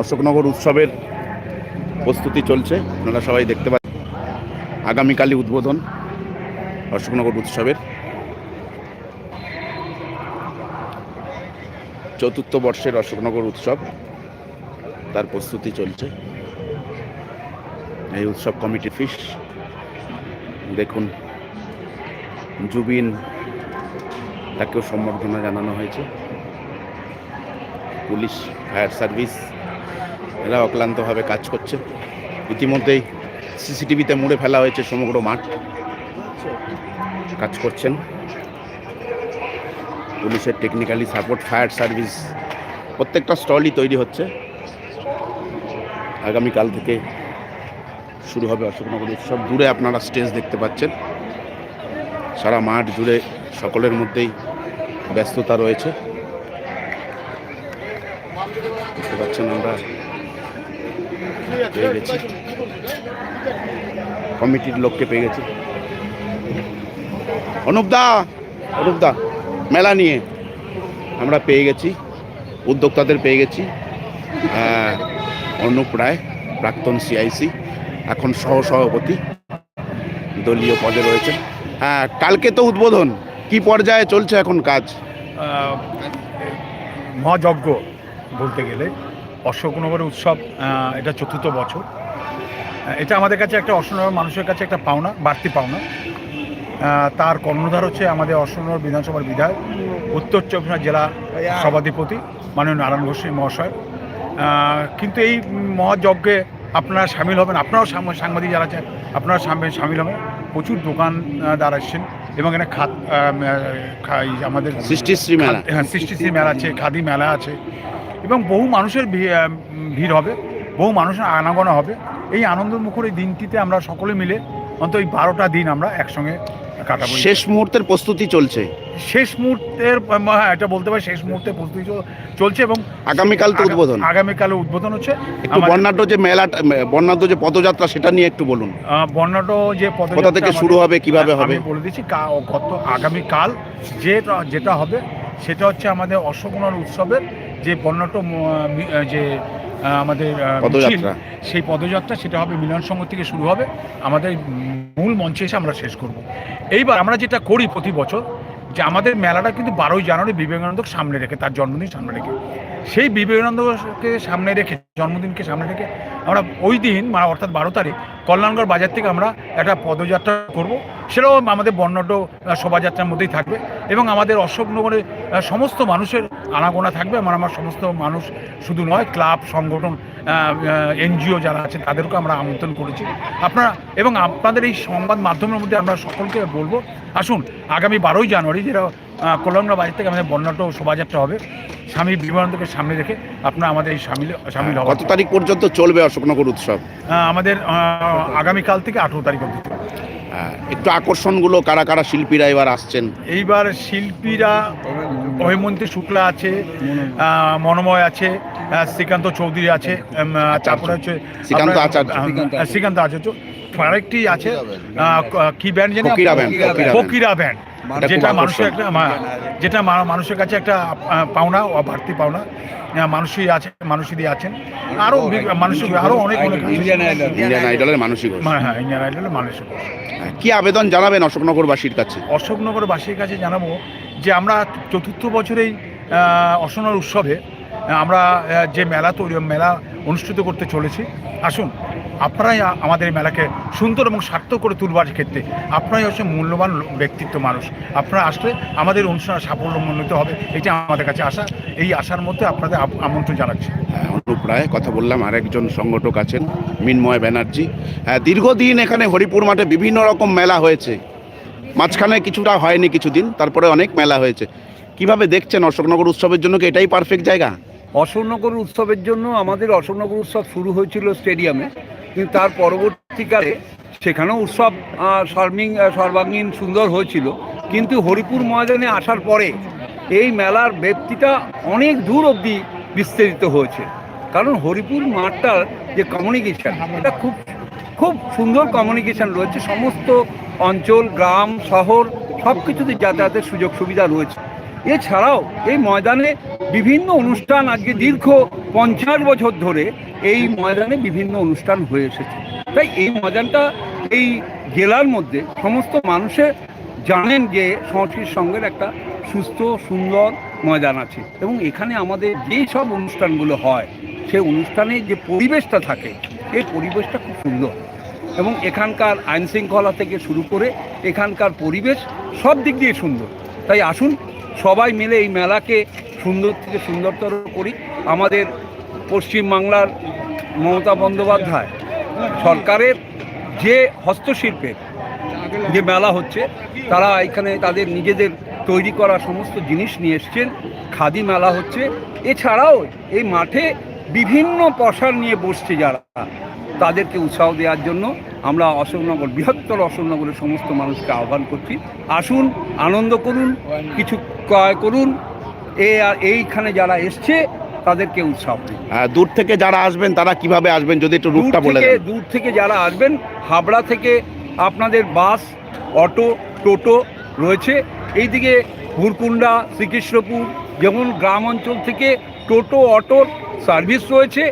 অশোকনগর উৎসবের প্রস্তুতি চলছে। আপনারা সবাই দেখতে পাচ্ছেন আগামীকালই উদ্বোধন অশোকনগর উৎসবের। চতুর্থ বর্ষের অশোকনগর উৎসব তার প্রস্তুতি চলছে। এই উৎসব কমিটি ফিস দেখুন, জুবিন তাকেও সম্বর্ধনা জানানো হয়েছে। পুলিশ, ফায়ার সার্ভিস, এরা অক্লান্তভাবে কাজ করছে। ইতিমধ্যেই সিসিটিভিতে মুড়ে ফেলা হয়েছে সমগ্র মাঠ। কাজ করছেন। পুলিশের টেকনিক্যালি সাপোর্ট ফায়ার সার্ভিস, প্রত্যেকটা স্টলই তৈরি হচ্ছে। আগামীকাল থেকে শুরু হবে অশোকনগর উৎসব। দূরে আপনারা স্টেজ দেখতে পাচ্ছেন। সারা মাঠ জুড়ে সকলের মধ্যেই ব্যস্ততা রয়েছে দেখতে পাচ্ছেন আমরা। পেয়ে গেছি। কমিটির লোককে পেয়ে গেছি। অনুপদা অনুপদা মেলা নিয়ে আমরা পেয়ে গেছি। উদ্যোক্তাদের পেয়ে গেছি। অনুপ রায়, প্রাক্তন সিআইসি এখন সহ সভাপতি দলীয় পদে রয়েছে। হ্যাঁ কালকে তো উদ্বোধন। কি পর্যায়ে চলছে এখন কাজ? মহাযজ্ঞ বলতে গেলে। অশোকনগর উৎসব এটা চতুর্থ বছর। এটা আমাদের কাছে একটা অশোকনগর মানুষের কাছে একটা পাওনা বাড়তি পাওনা। তার কর্ণধার হচ্ছে আমাদের অশোকনগর বিধানসভার বিধায়ক উত্তর চব্বিশ জেলা সভাধিপতি মাননীয় নারায়ণ ঘোষী মহাশয়। কিন্তু এই মহাযজ্ঞে আপনারা সামিল হবেন আপনারাও সাংবাদিক যারা আছেন আপনারা সামনে সামিল হবেন। প্রচুর দোকানদার আসছেন এবং এখানে খাত আমাদের সৃষ্টিশ্রী মেলা। হ্যাঁ সৃষ্টিশ্রী মেলা আছে খাদি মেলা আছে। এবং বহু মানুষের ভিড় হবে বহু মানুষের আনাগোনা হবে। এই আনন্দমুখর এই দিনটিতে আমরা সকলে মিলে অন্তত এই বারোটা দিন আমরা একসঙ্গে কাটাবো। শেষ মুহূর্তের প্রস্তুতি চলছে। শেষ মুহূর্তের হ্যাঁ এটা বলতে পারি শেষ মুহূর্তে প্রস্তুতি চল- চলছে এবং আগামীকাল তো উদ্বোধন। আগামীকালে উদ্বোধন হচ্ছে। একটু বর্ণাঢ্য যে মেলাটা বর্ণাঢ্য যে পদযাত্রা সেটা নিয়ে একটু বলুন। বর্ণাঢ্য যে পদযাত্রা থেকে শুরু হবে কীভাবে আমি হবে? বলে দিচ্ছি গত আগামীকাল যেটা যেটা হবে সেটা হচ্ছে আমাদের অশ্বগুণর উৎসবের যে বর্ণাঢ্য আহ, যে আমাদের সেই পদযাত্রা সেটা হবে মিলন সংঘ থেকে শুরু হবে। আমাদের মূল মঞ্চে এসে আমরা শেষ করব। এইবার আমরা যেটা করি প্রতি বছর যে আমাদের মেলাটা কিন্তু বারোই জানুয়ারি বিবেকানন্দকে সামনে রেখে তার জন্মদিন সামনে রেখে। সেই বিবেকানন্দকে সামনে রেখে জন্মদিনকে সামনে রেখে আমরা ওই দিন মানে অর্থাৎ বারো তারিখ, কল্যাণগড় বাজার থেকে আমরা একটা পদযাত্রা করব। সেটাও আমাদের বর্ণাঢ্য শোভাযাত্রার মধ্যেই থাকবে এবং আমাদের অশোকনগরে সমস্ত মানুষের আনাগোনা থাকবে। আমার আমার সমস্ত মানুষ শুধু নয়, ক্লাব, সংগঠন এনজিও যারা আছেন তাদেরকেও আমরা আমন্ত্রণ করেছি। আপনারা, এবং আপনাদের এই সংবাদ মাধ্যমের মধ্যে আমরা সকলকে বলব, আসুন, আগামী বারোই জানুয়ারি যেটা কল্যাণগড় বাজার থেকে আমাদের বর্ণাঢ্য শোভাযাত্রা হবে। স্বামী বিবেকানন্দকে সামনে রেখে আপনারা আমাদের এই সামিল সামিল হওয়া কত তারিখ পর্যন্ত চলবে অশোকনগর উৎসব? আমাদের আগামীকাল থেকে আঠেরো তারিখ অবধি। হ্যাঁ, একটু আকর্ষণগুলো কারা কারা শিল্পীরা এবার আসছেন? এইবার শিল্পীরা অহিমন্তী শুক্লা আছে মনোময় আছে শ্রীকান্ত চৌধুরী আছে তারপরে হচ্ছে শ্রীকান্ত আচার্য। শ্রীকান্ত আচার্য। আরেকটি আছে কি ব্যান্ড জানি ফকিরা ব্যান্ড, ফকিরা ব্যান্ড। যেটা মানুষের একটা যেটা মানুষের কাছে একটা পাওনা বাড়তি পাওনা। মানুষই আছে মানুষই আছেন। আরও মানুষের আরও অনেক অনেক ইন্ডিয়ান আইডলের মানসিক মা- হ্যাঁ ইন্ডিয়ান আইডলের মানুষের কি আবেদন জানাবেন অশোকনগরবাসীর কাছে? অশোকনগরবাসীর কাছে জানাব যে আমরা চতুর্থ বছরেই অশোকনগর উৎসবে আমরা যে মেলা তৈরি মেলা অনুষ্ঠিত করতে চলেছি। আসুন আপনারাই আমাদের মেলাকে সুন্দর এবং সার্থক করে তুলবার ক্ষেত্রে আপনারাই হচ্ছে মূল্যবান ব্যক্তিত্ব মানুষ। আপনারা আসলে আমাদের অনুষ্ঠান সাফল্যমণ্ডিত হবে এটা আমাদের কাছে আশা। এই আশার মধ্যে আপনাদের আমন্ত্রণ জানাচ্ছি। হ্যাঁ, অনুপ রায় কথা বললাম আরেকজন সংগঠক আছেন মিনময় ব্যানার্জি। হ্যাঁ দীর্ঘদিন এখানে হরিপুর মাঠে বিভিন্ন রকম মেলা হয়েছে। মাঝখানে কিছুটা হয়নি কিছুদিন তারপরে অনেক মেলা হয়েছে। কীভাবে দেখছেন অশোকনগর উৎসবের জন্য কি এটাই পারফেক্ট জায়গা? অশোকনগর উৎসবের জন্য আমাদের অশোকনগর উৎসব শুরু হয়েছিল স্টেডিয়ামে কিন্তু তার পরবর্তীকালে সেখানেও উৎসব সর্বিং সর্বাঙ্গীন সুন্দর হয়েছিল। কিন্তু হরিপুর ময়দানে আসার পরে এই মেলার ব্যক্তিটা অনেক দূর অবধি বিস্তারিত হয়েছে। কারণ হরিপুর মাঠটার যে কমিউনিকেশন এটা খুব খুব সুন্দর কমিউনিকেশন রয়েছে। সমস্ত অঞ্চল, গ্রাম, শহর সব কিছুতে যাতায়াতের সুযোগ সুবিধা রয়েছে। এছাড়াও এই ময়দানে বিভিন্ন অনুষ্ঠান আজকে দীর্ঘ পঞ্চাশ বছর ধরে এই ময়দানে বিভিন্ন অনুষ্ঠান হয়ে এসেছে। তাই এই ময়দানটা এই জেলার মধ্যে সমস্ত মানুষের জানেন যে সংস্কৃত সঙ্গের একটা সুস্থ, সুন্দর ময়দান আছে এবং এখানে আমাদের যেই সব অনুষ্ঠানগুলো হয়, সেই অনুষ্ঠানে যে পরিবেশটা থাকে এই পরিবেশটা খুব সুন্দর। এবং এখানকার আইন শৃঙ্খলা থেকে শুরু করে এখানকার পরিবেশ সব দিক দিয়ে সুন্দর। তাই আসুন সবাই মিলে এই মেলাকে সুন্দর থেকে সুন্দরতর করি। আমাদের পশ্চিমবাংলার মমতা বন্দ্যোপাধ্যায় সরকারের যে হস্তশিল্পের যে মেলা হচ্ছে, তারা এখানে তাদের নিজেদের তৈরি করা সমস্ত জিনিস নিয়ে এসছেন। খাদি মেলা হচ্ছে। এছাড়াও এই মাঠে বিভিন্ন পশার নিয়ে বসছে যারা। তাদেরকে উৎসাহ দেওয়ার জন্য আমরা অশোকনগর, বৃহত্তর অশোকনগরের সমস্ত মানুষকে আহ্বান করছি। আসুন, আনন্দ করুন, কিছু ক্রয় করুন। এ আর এইখানে যারা এসছে তাদেরকে উৎসাহ আহ, দূর থেকে যারা আসবেন তারা কীভাবে আসবেন? যদি একটু রুটটা বলে দেন। দূর থেকে যারা আসবেন হাবড়া থেকে আপনাদের বাস অটো টোটো রয়েছে। এইদিকে ভুরকুন্ডা শ্রীকৃষ্ণপুর যেমন গ্রাম অঞ্চল থেকে টোটো অটোর সার্ভিস রয়েছে।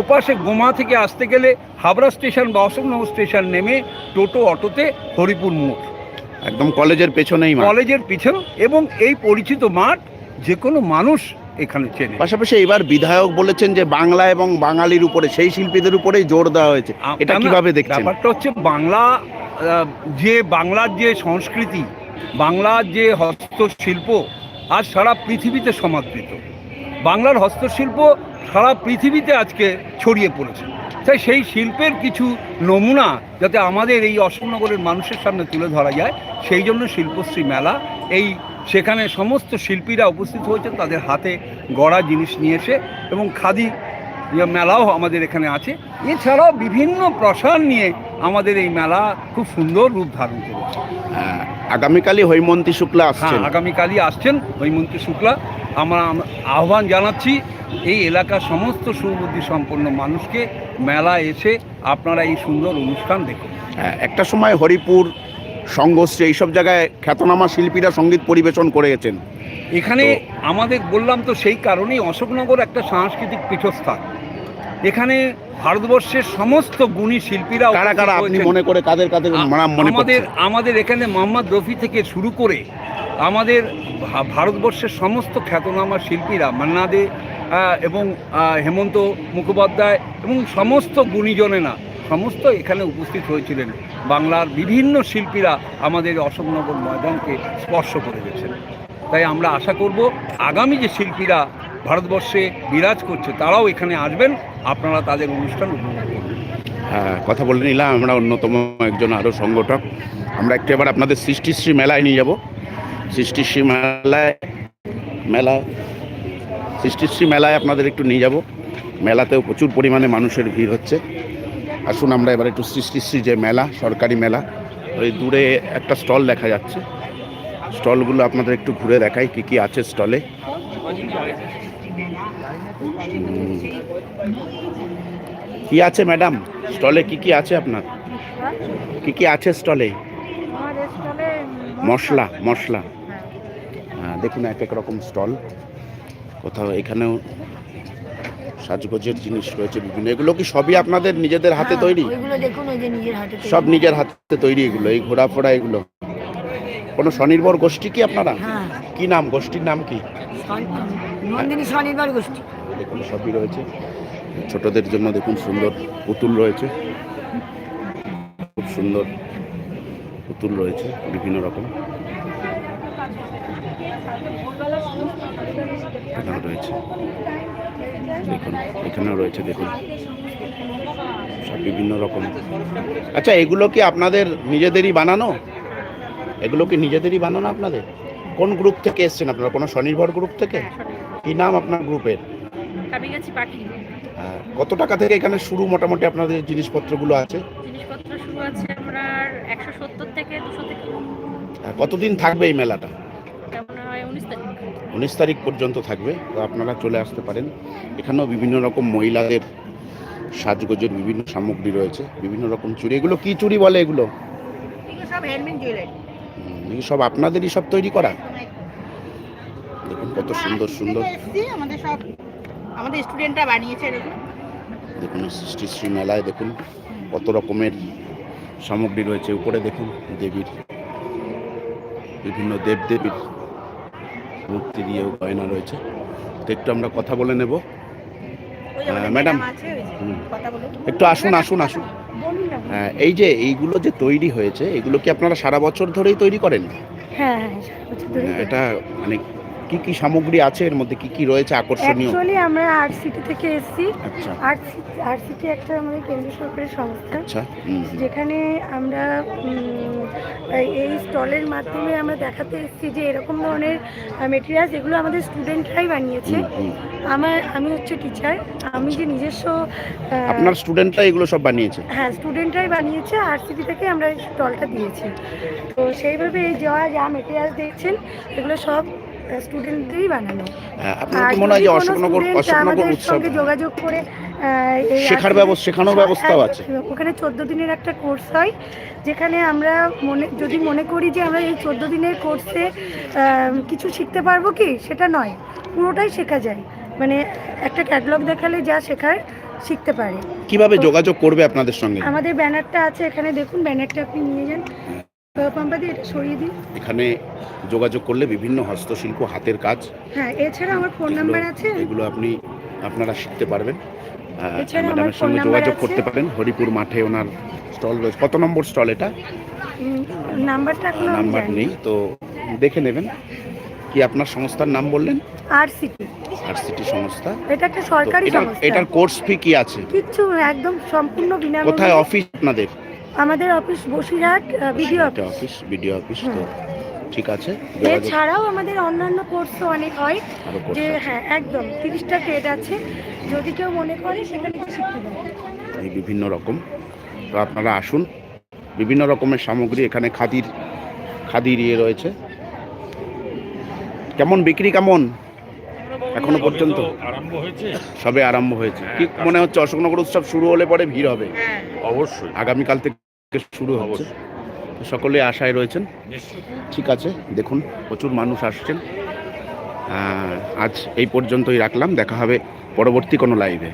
ওপাশে গোমা থেকে আসতে গেলে হাবড়া স্টেশন বা অশোকনগর স্টেশন নেমে টোটো অটোতে হরিপুর মোড়। একদম কলেজের পেছনেই কলেজের পিছন এবং এই পরিচিত মাঠ যে কোনো মানুষ এখানে চেনে। পাশাপাশি এবার বিধায়ক বলেছেন যে বাংলা এবং বাঙালির উপরে সেই শিল্পীদের উপরেই জোর দেওয়া হয়েছে। এটা কীভাবে দেখছেন? ব্যাপারটা হচ্ছে বাংলা যে বাংলার যে সংস্কৃতি বাংলার যে হস্তশিল্প আজ সারা পৃথিবীতে সমাদৃত। বাংলার হস্তশিল্প সারা পৃথিবীতে আজকে ছড়িয়ে পড়েছে। তাই সেই শিল্পের কিছু নমুনা যাতে আমাদের এই অশোকনগরের মানুষের সামনে তুলে ধরা যায় সেই জন্য শিল্পশ্রী মেলা এই সেখানে সমস্ত শিল্পীরা উপস্থিত হয়েছেন তাদের হাতে গড়া জিনিস নিয়ে এসে এবং খাদি মেলাও আমাদের এখানে আছে। এছাড়াও বিভিন্ন প্রসার নিয়ে আমাদের এই মেলা খুব সুন্দর রূপ ধারণ করেছে। হ্যাঁ, আগামীকালই হৈমন্তী শুক্লা হ্যাঁ আসছেন। আগামীকালই আসছেন হৈমন্তী শুক্লা। আমরা আমরা আহ্বান জানাচ্ছি এই এলাকার সমস্ত সুবুদ্ধি সম্পন্ন মানুষকে মেলা এসে আপনারা এই সুন্দর অনুষ্ঠান দেখুন। হ্যাঁ, একটা সময় হরিপুর সংঘশ্রী এইসব জায়গায় খ্যাতনামা শিল্পীরা সংগীত পরিবেশন করে গেছেন এখানে আমাদের বললাম তো সেই কারণেই অশোকনগর একটা সাংস্কৃতিক পীঠস্থান। এখানে ভারতবর্ষের সমস্ত গুণী শিল্পীরা কারা কারা আপনি মনে করে কাদের কাদের মনে আমাদের আমাদের এখানে মোহাম্মদ রফি থেকে শুরু করে আমাদের ভারতবর্ষের সমস্ত খ্যাতনামা শিল্পীরা মান্না দে এবং হেমন্ত মুখোপাধ্যায় এবং সমস্ত গুণীজনেরা সমস্ত এখানে উপস্থিত হয়েছিলেন বাংলার বিভিন্ন শিল্পীরা আমাদের অশোকনগর ময়দানকে স্পর্শ করে গেছেন। তাই আমরা আশা করব আগামী যে শিল্পীরা ভারতবর্ষে বিরাজ করছে, তারাও এখানে আসবেন। আপনারা তাদের অনুষ্ঠান উপভোগ করবেন হ্যাঁ কথা বলে নিলাম, আমরা অন্যতম একজন আরও সংগঠক। আমরা একটু এবার আপনাদের সৃষ্টিশ্রী মেলায় নিয়ে যাব। সৃষ্টিশ্রী মেলায়, মেলা সৃষ্টিশ্রী মেলায় আপনাদের একটু নিয়ে যাব। মেলাতেও প্রচুর পরিমাণে মানুষের ভিড় হচ্ছে। আসুন আমরা এবার একটু সৃষ্টিশ্রী যে মেলা, সরকারি মেলা, ওই দূরে একটা স্টল দেখা যাচ্ছে। স্টলগুলো আপনাদের একটু ঘুরে দেখাই কি কি আছে স্টলে। কি আছে ম্যাডাম? স্টলে কি কি আছে আপনার? কি কি আছে স্টলে? মশলা মশলা। হ্যাঁ। দেখুন এক এক রকম স্টল। কোথাও এখানেও সাজগোজের জিনিস রয়েছে বিভিন্ন। এগুলো কি সবই আপনাদের নিজেদের হাতে হ্যাঁ, তৈরি? ওইগুলো দেখুন ওই যে নিজের হাতে তৈরি। সব নিজের হাতে তৈরি এগুলো এই ঘোড়াফোড়া এগুলো। কোনো স্বনির্ভর গোষ্ঠী কি আপনারা? হ্যাঁ। কি নাম গোষ্ঠীর নাম কি? স্বন- নন্দিনী স্বনির্ভর গোষ্ঠী। দেখুন সবই রয়েছে। ছোটদের জন্য দেখুন সুন্দর পুতুল রয়েছে। খুব সুন্দর পুতুল রয়েছে বিভিন্ন রকম। এখানেও রয়েছে। দেখুন এখানেও রয়েছে দেখুন। সব বিভিন্ন রকম। আচ্ছা এগুলো কি আপনাদের নিজেদেরই বানানো? এগুলো কি নিজেদেরই বানানো আপনাদের? কোন গ্রুপ থেকে এসছেন আপনারা? কোনো স্বনির্ভর গ্রুপ থেকে? কি নাম আপনার গ্রুপের? হ্যাঁ, কত টাকা থেকে এখানে শুরু মোটামুটি আপনাদের জিনিসপত্রগুলো আছে? জিনিসপত্র শুরু আছে আপনার একশো সত্তর থেকে দুশো থেকে। কতদিন থাকবে এই মেলাটা? হয় উনিশ তারিখ। উনিশ তারিখ পর্যন্ত থাকবে তো আপনারা চলে আসতে পারেন। এখানেও বিভিন্ন রকম মহিলাদের সাজগোজের বিভিন্ন সামগ্রী রয়েছে বিভিন্ন রকম চুড়ি এগুলো কি চুড়ি বলে এগুলো? সব আপনাদেরই সব তৈরি করা? দেখুন কত সুন্দর সুন্দর। আমাদের সব আমাদের স্টুডেন্টরা বানিয়েছে দেখুন। সৃষ্টি শ্রী মেলায় দেখুন কত রকমের সামগ্রী রয়েছে। উপরে দেখুন দেবীর বিভিন্ন দেবদেবীর মূর্তি দিয়েও গয়না রয়েছে। তো একটু আমরা কথা বলে নেব। হ্যাঁ, ম্যাডাম। একটু আসুন আসুন আসুন। হ্যাঁ, এই যে এইগুলো যে তৈরি হয়েছে এগুলো কি আপনারা সারা বছর ধরেই তৈরি করেন? হ্যাঁ হ্যাঁ হ্যাঁ, এটা মানে কি কি সামগ্রী আছে? এর মধ্যে কি কি রয়েছে আকর্ষণীয়? অ্যাকচুয়ালি আমরা আর্ট সিটি থেকে এসেছি। আচ্ছা। আর্ট সিটি আর্ট সিটি একটা আমাদের কেন্দ্র সরকারের সংস্থা। আচ্ছা। যেখানে আমরা এই- স্টলের মাধ্যমে আমরা দেখাতে এসেছি যে এরকম ধরনের মেটেরিয়ালস এগুলো আমাদের স্টুডেন্টরাই বানিয়েছে। আমার আমি হচ্ছে টিচার আমি যে নিজস্ব আপনার স্টুডেন্টরা এগুলো সব বানিয়েছে? হ্যাঁ স্টুডেন্টরাই বানিয়েছে। আর সিটি থেকে আমরা এই স্টলটা দিয়েছি। তো সেইভাবে এই যা যা মেটেরিয়াল দেখছেন এগুলো সব স্টুডেন্টদেরই বানানো। হ্যাঁ, আপনার কি মনে হয় যে অশোকনগর অশোকনগর উৎসব যোগাযোগ করে শেখার ব্যবস্থা শেখানোর ব্যবস্থাও আছে। ওখানে চোদ্দ দিনের একটা কোর্স হয় যেখানে আমরা মনে যদি মনে করি যে আমরা এই চোদ্দ দিনের কোর্সে কিছু শিখতে পারব কি? সেটা নয় পুরোটাই শেখা যায়। মানে একটা ক্যাটালগ দেখালে যা শেখার শিখতে পারে। কীভাবে যোগাযোগ করবে আপনাদের সঙ্গে? আমাদের ব্যানারটা আছে এখানে দেখুন ব্যানারটা আপনি নিয়ে যান। পাম্পাদি এটা সরিয়ে দিন এখানে যোগাযোগ করলে বিভিন্ন হস্তশিল্প হাতের কাজ। হ্যাঁ এছাড়া আমার ফোন নাম্বার আছে। এগুলো আপনি আপনারা শিখতে পারবেন। ম্যাডামের সঙ্গে যোগাযোগ করতে পারেন। হরিপুর মাঠে ওনার স্টল রয়েছে। কত নম্বর স্টল এটা? নাম্বারটা নাম্বার নেই তো দেখে নেবেন। কি আপনার সংস্থার নাম বললেন? আর সিটি আর সিটি সংস্থা। এটা একটা সরকারি সংস্থা। এটার কোর্স ফি কি আছে? কিচ্ছু একদম সম্পূর্ণ বিনামূল্যে। কোথায়? অফিস আপনাদের আমাদের office Basirhat BDO office office. BDO office তো ঠিক আছে। এছাড়াও আমাদের অন্যান্য কোর্সও অনেক হয়। যে হ্যাঁ একদম তিরিশটা ট্রেড আছে। যদি কেউ মনে করে সেখানে শিখতে পারে এই বিভিন্ন রকম। তো আপনারা আসুন। বিভিন্ন রকমের সামগ্রী এখানে খাদির খাদির ইয়ে রয়েছে। কেমন বিক্রি কেমন? এখনও পর্যন্ত? আরম্ভ হয়েছে সবে আরম্ভ হয়েছে। কি মনে হচ্ছে অশোকনগর উৎসব শুরু হলে পরে ভিড় হবে? হ্যাঁ। অবশ্যই। আগামীকাল থেকে শুরু হচ্ছে। সকলে আশায় রয়েছেন। ঠিক আছে, দেখুন, প্রচুর মানুষ আসছেন। আজ এই পর্যন্তই রাখলাম। দেখা হবে পরবর্তী কোনো লাইভে